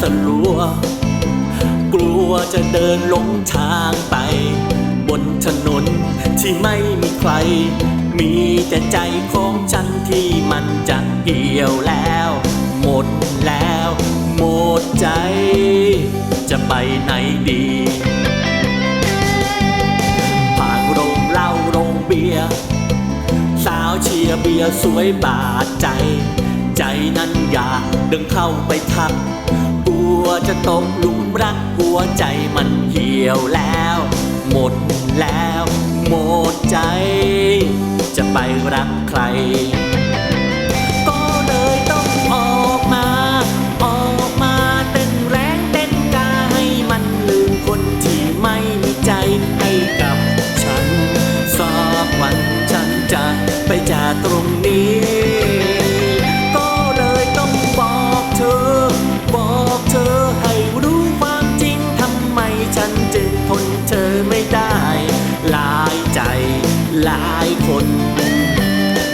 สลัว กลัวจะเดินหลงทางไป บนถนนที่ไม่มีใคร มีแต่ใจของฉันที่มันจะเหี่ยวแล้ว หมดแล้ว หมดใจ จะไปไหนดีผ่านโรงเหล้าโรงเบียร์สาวเชียร์เบียร์สวยบาดใจ ใจนั้นอยากเดินเข้าไปทัก จะตกหลุมรักกลัวใจมันเหี่ยวแล้ว หมดแล้ว หมดใจ จะไปรักใคร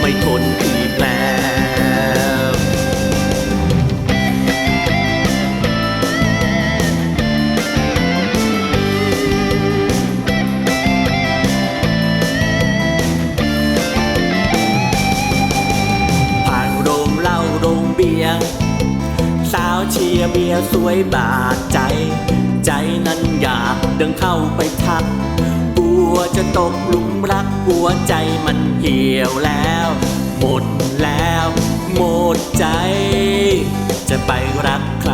ไม่ทนอีกแล้วผ่านโรงเหล้าโรงเบียร์สาวเชียร์เบียร์สวยบาดใจ ใจนั้นอยากเดินเข้าไปทัก วจะตกหลุมรักหัวใจมันเหี่ยวแล้ว หมดแล้ว หมดใจ จะไปรักใคร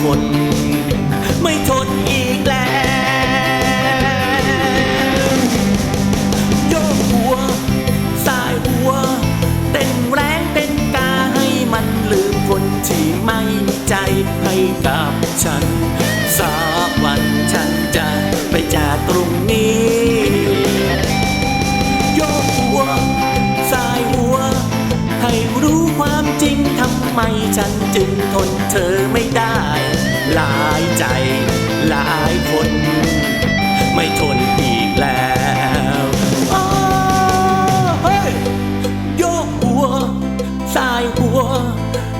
ายคนไม่ทนอีกแล้วโยกหัว สายหัว เต้นแรงเต้นกาให้มันลืมคนที่ไม่มีใจให้กับฉัน สักวันฉันจะไปจากตรงนี้โยกหัว สายหัว ให้รู้ความจริงทำไมฉันจึงทนเธอไม่ได้ หลายใจหลายคน ไม่ทนอีกแล้วอ้เฮ้ยโยกหัวสายหัว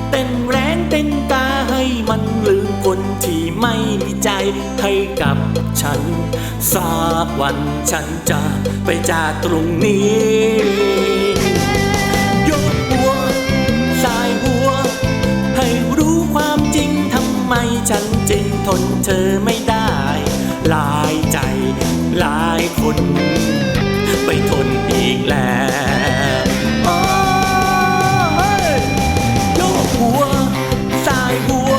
เต้นแรงเต้นกาให้มันลืมคนที่ไม่มีใจให้กับฉันสักวันฉันจะไปจากตรงนี้ ฉันจึงทนเธอไม่ได้ ลายใจลายคนไม่ทนอีกแล้วอ้าวเฮ้ยโยกหัว สายหัว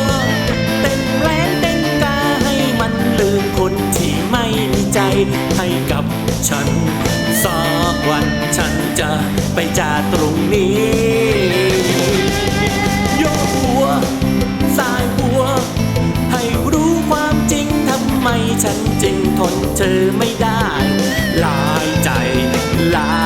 เต้นแรงเต้นกาให้มันลืมคนที่ไม่มีใจให้กับฉันสักวันฉันจะไปจากตรงนี้ alive.